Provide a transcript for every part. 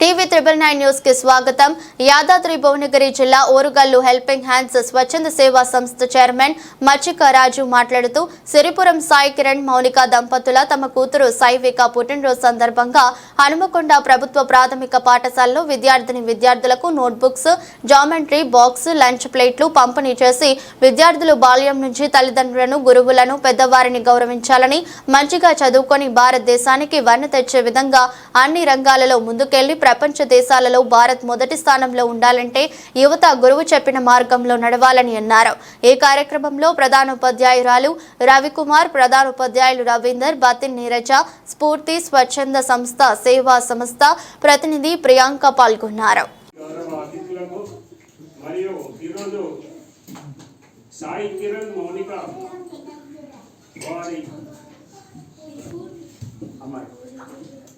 TV triple nine న్యూస్కి స్వాగతం. యాదాద్రి భువనగిరి జిల్లా ఓరుగల్లు హెల్పింగ్ హ్యాండ్స్ స్వచ్ఛంద సేవా సంస్థ చైర్మన్ మచ్చిక రాజు మాట్లాడుతూ సిరిపురం సాయి కిరణ్ మౌనిక దంపతుల తమ కూతురు సైవిక పుట్టినరోజు సందర్భంగా హనుమకొండ ప్రభుత్వ ప్రాథమిక పాఠశాలలో విద్యార్థిని విద్యార్థులకు నోట్బుక్స్ జామెంట్రీ బాక్స్ లంచ్ ప్లేట్లు పంపిణీ చేసి విద్యార్థులు బాల్యం నుంచి తల్లిదండ్రులను గురువులను పెద్దవారిని గౌరవించాలని మంచిగా చదువుకొని భారతదేశానికి వన్నె తెచ్చే విధంగా అన్ని రంగాలలో ముందుకెళ్ళి ప్రపంచ దేశాలలో భారత్ మొదటి స్థానంలో ఉండాలంటే యువత గురువు చెప్పిన మార్గంలో నడవాలని అన్నారు. ఈ కార్యక్రమంలో ప్రధానోపాధ్యాయురాలు రవికుమార్ ప్రధానోపాధ్యాయులు రవీందర్ బతిన్ నీరజ స్ఫూర్తి స్వచ్ఛంద సంస్థ సేవా సంస్థ ప్రతినిధి ప్రియాంక పాల్గొన్నారు. సాయి కిరణ్ మౌనిక వారి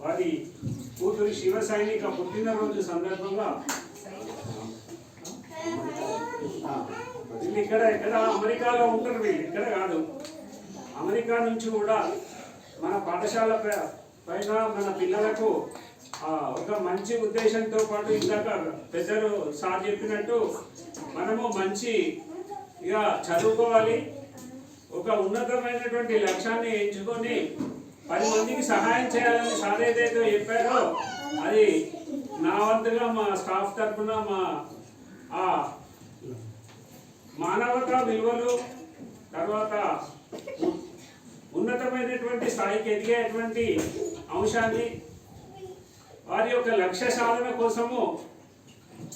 వారి కూతురు శివ సైనిక పుట్టినరోజు సందర్భంగా ఇక్కడ వీళ్ళు ఇక్కడ అమెరికాలో ఉంటారు వీళ్ళు ఇక్కడ కాదు. అమెరికా నుంచి కూడా మన పాఠశాల పైన మన పిల్లలకు ఒక మంచి ఉద్దేశంతో పాటు ఇందాక పెద్దలు సార్ చెప్పినట్టు మనము మంచి ఇక చదువుకోవాలి. ఒక ఉన్నతమైనటువంటి లక్ష్యాన్ని ఎంచుకొని పది మందికి సహాయం చేయాలని సార్ ఏదైతే చెప్పారో అది నా వంతుగా మా స్టాఫ్ తరఫున మా ఆ మానవతా విలువలు తర్వాత ఉన్నతమైనటువంటి స్థాయికి ఎదిగేటువంటి అంశాన్ని వారి యొక్క లక్ష్య సాధన కోసము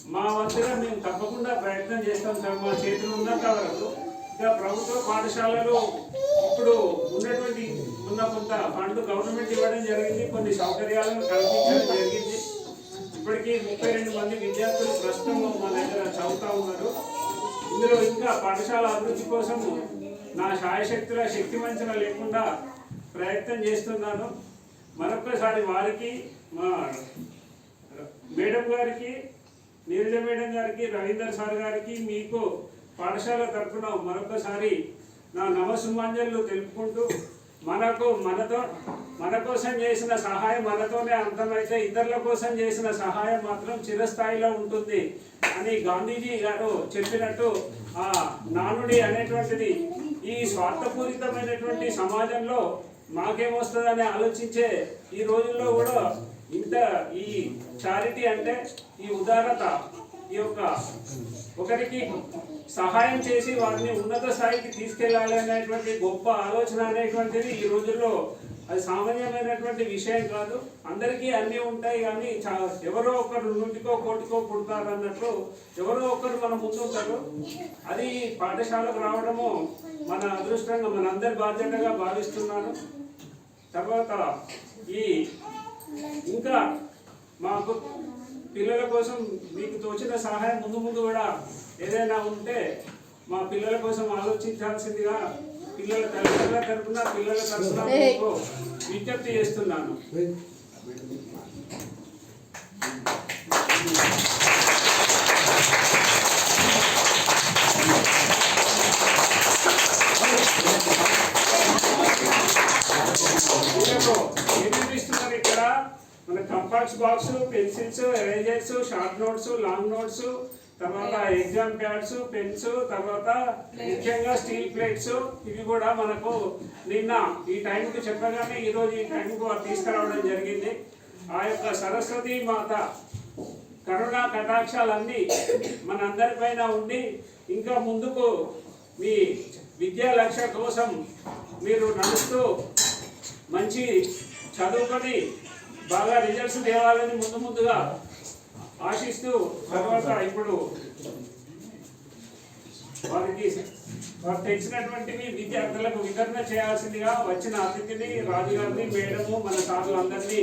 మా వంతుగా మేము తప్పకుండా ప్రయత్నం చేస్తాం సార్. మా చేతులు ఉన్నంత వరకు ప్రభుత్వ పాఠశాలలు ఇప్పుడు ఉన్నటువంటి ఉన్న కొంత ఫండ్ గవర్నమెంట్ ఇవ్వడం జరిగింది. కొన్ని సౌకర్యాలను కల్పించడం జరిగింది. ఇప్పటికీ ముప్పై రెండు మంది విద్యార్థులు ప్రస్తుతం మా దగ్గర చదువుతా ఉన్నారు. ఇందులో ఇంకా పాఠశాల అభివృద్ధి కోసం నా శాయశక్తుల శక్తి వంచన లేకుండా ప్రయత్నం చేస్తున్నాను. మరొక్కసారి వారికి మా మేడం గారికి నీరజ మేడం గారికి రవీందర్ సార్ గారికి మీకు పాఠశాల తరఫున మరొకసారి నా నమస్సుమాంజలు తెలుపుకుంటూ మనకు మనతో మన కోసం చేసిన సహాయం మనతోనే అంతమైతే ఇతరుల కోసం చేసిన సహాయం మాత్రం చిరస్థాయిలో ఉంటుంది అని గాంధీజీ గారు చెప్పినట్టు ఆ నానుడి అనేటువంటిది ఈ స్వార్థపూరితమైనటువంటి సమాజంలో మాకేమొస్తుందని ఆలోచించే ఈ రోజుల్లో కూడా ఇంత ఈ చారిటీ అంటే ఈ ఉదారత ఈ యొక్క ఒకరికి సహాయం చేసి వారిని ఉన్నత స్థాయికి తీసుకెళ్ళాలి అనేటువంటి గొప్ప ఆలోచన అనేటువంటిది ఈ రోజుల్లో అది సామాన్యమైనటువంటి విషయం కాదు. అందరికీ అన్నీ ఉంటాయి కానీ ఎవరో ఒకరు నూటికో కోటికో పుడతారు అన్నట్లు ఎవరో ఒకరు మన ముందుంటారు. అది పాఠశాలకు రావడము మన అదృష్టంగా మనందరి బాధ్యతగా భావిస్తున్నాను. తర్వాత ఈ ఇంకా మాకు పిల్లల కోసం మీకు తోచిన సహాయం ముందు ముందు కూడా ఏదైనా ఉంటే మా పిల్లల కోసం ఆలోచించాల్సిందిగా పిల్లల తల్లిదండ్రుల తరపున పిల్లల తరపున మీకు విజ్ఞప్తి చేస్తున్నాను. ఇస్తున్నారు ఇక్కడ మన compass box pencils erasers short notes long notes తర్వాత ఎగ్జామ్ ప్యాడ్స్ పెన్స్ తర్వాత ముఖ్యంగా స్టీల్ ప్లేట్స్ ఇవి కూడా మనకు నిన్న ఈ టైంకి చెప్పగానే ఈ రోజు ఈ టైంకి తీసుకురావడం జరిగింది. ఆ యొక్క సరస్వతి మాత కరుణా కటాక్షాలన్నీ మనందరిపైన ఉండి ఇంకా ముందుకు మీ విద్యా లక్ష్య కోసం మీరు నడుస్తూ మంచి చదువుకొని బాగా రిజల్ట్స్ తేవాలని ముందు ముందుగా ఆశిస్తూ తర్వాత ఇప్పుడు వారికి వారు తెచ్చినటువంటివి విద్యార్థులకు వితరణ చేయాల్సిందిగా వచ్చిన అతిథిని రాజు గారిని మేడము మన సార్లు అందరినీ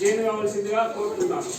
జైలు కావాల్సిందిగా కోరుతున్నాను.